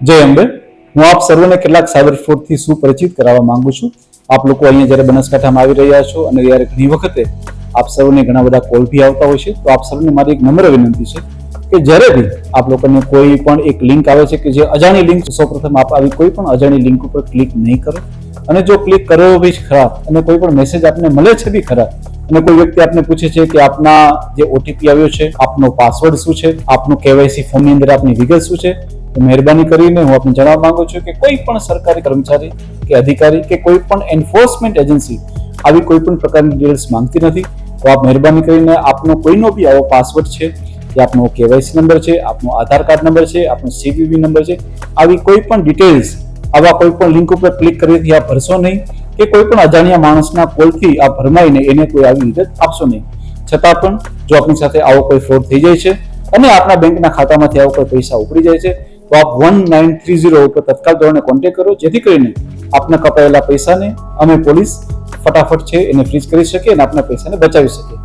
જય અંબે. હું આપ સર્વને કેટલાક સાયબર ફ્રોડથી સુપરિચિત કરાવવા માંગુ છું. આપ લોકો અહીંયા જ્યારે બનાસકાંઠામાં આવી રહ્યા છો અને ત્યારે ઘણી વખતે આપ સર્વને ઘણા બધા કોલ બી આવતા હોય છે, તો આપ સર્વને મારી એક નમ્ર વિનંતી છે કે જ્યારે બી આપ લોકોને કોઈ પણ એક લિંક આવે છે કે જે અજાણી લિંક સૌપ્રથમ આપ આવી કોઈ પણ અજાણી લિંક ઉપર ક્લિક નહીં કરો. અને જો ક્લિક કરો બી ખરાબ, અને કોઈ પણ મેસેજ આપને મળે છે બી ખરાબ, અને કોઈ વ્યક્તિ આપને પૂછે છે કે આપના જે ઓટીપી આવ્યો છે, આપનો પાસવર્ડ શું છે, આપનું કેવાયસી ફોર્મની અંદર આપની વિગત શું છે મહેરબાની કરીને હું આપને જણાવવા માંગુ છું કે કોઈ પણ સરકારી કર્મચારી કે અધિકારી કે કોઈ પણ એન્ફોર્સમેન્ટ એજન્સી આવી કોઈ પણ પ્રકારની ડિટેલ્સ માંગતી નથી. તો આપ મહેરબાની કરીને આપનો કોઈનો બી આવો પાસવર્ડ છે, કે આપનો કેવાયસી નંબર છે, આપનો આધાર કાર્ડ નંબર છે, આપનો સીવીવી નંબર છે, આવી કોઈ પણ ડિટેલ્સ આવા કોઈ પણ લિંક ઉપર ક્લિક કરીથી આપ ભરશો નહીં કે કોઈ પણ અજાણ્યા માણસના કોલથી આપ ભરમાઈને એને કોઈ આવી વિગત આપશો નહીં. છતાં પણ જો આપની સાથે આવો કોઈ ફ્રોડ થઈ જાય છે અને આપના બેંકના ખાતામાંથી આવો કોઈ પૈસા ઉપડી જાય છે તો આપ વન નાઇન થ્રી ઝીરો ઉપર તત્કાલ ધોરણે કોન્ટેક્ટ કરો. જેથી કરીને આપના કપાયેલા પૈસાને અમે પોલીસ ફટાફટ છે એને ફ્રીઝ કરી શકીએ અને આપના પૈસાને બચાવી શકીએ.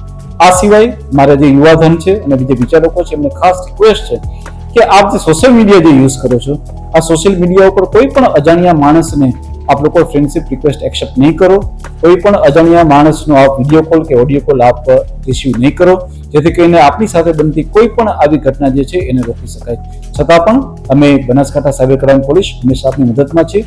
આ સિવાય મારા જે યુવાધન છે અને બીજા બીજા લોકો છે, એમને ખાસ રિક્વેસ્ટ છે કે આપ જે સોશિયલ મીડિયા જે યુઝ કરો છો, આ સોશિયલ મીડિયા ઉપર કોઈ પણ અજાણ્યા માણસને આપ લોકો ફ્રેન્ડશિપ રિક્વેસ્ટ એક્સેપ્ટ નહીં કરો, કોઈ પણ અજાણ્યા માણસનો આપ વીડિયો કોલ કે ઓડિયો કોલ આપ રિસીવ નહીં કરો, જેથી કરીને આપની સાથે બનતી કોઈ પણ આવી ઘટના જે છે એને રોકી શકાય. છતાં પણ અમે બનાસકાંઠા સાયબર ક્રાઇમ પોલીસ હંમેશા આપની મદદમાં છીએ.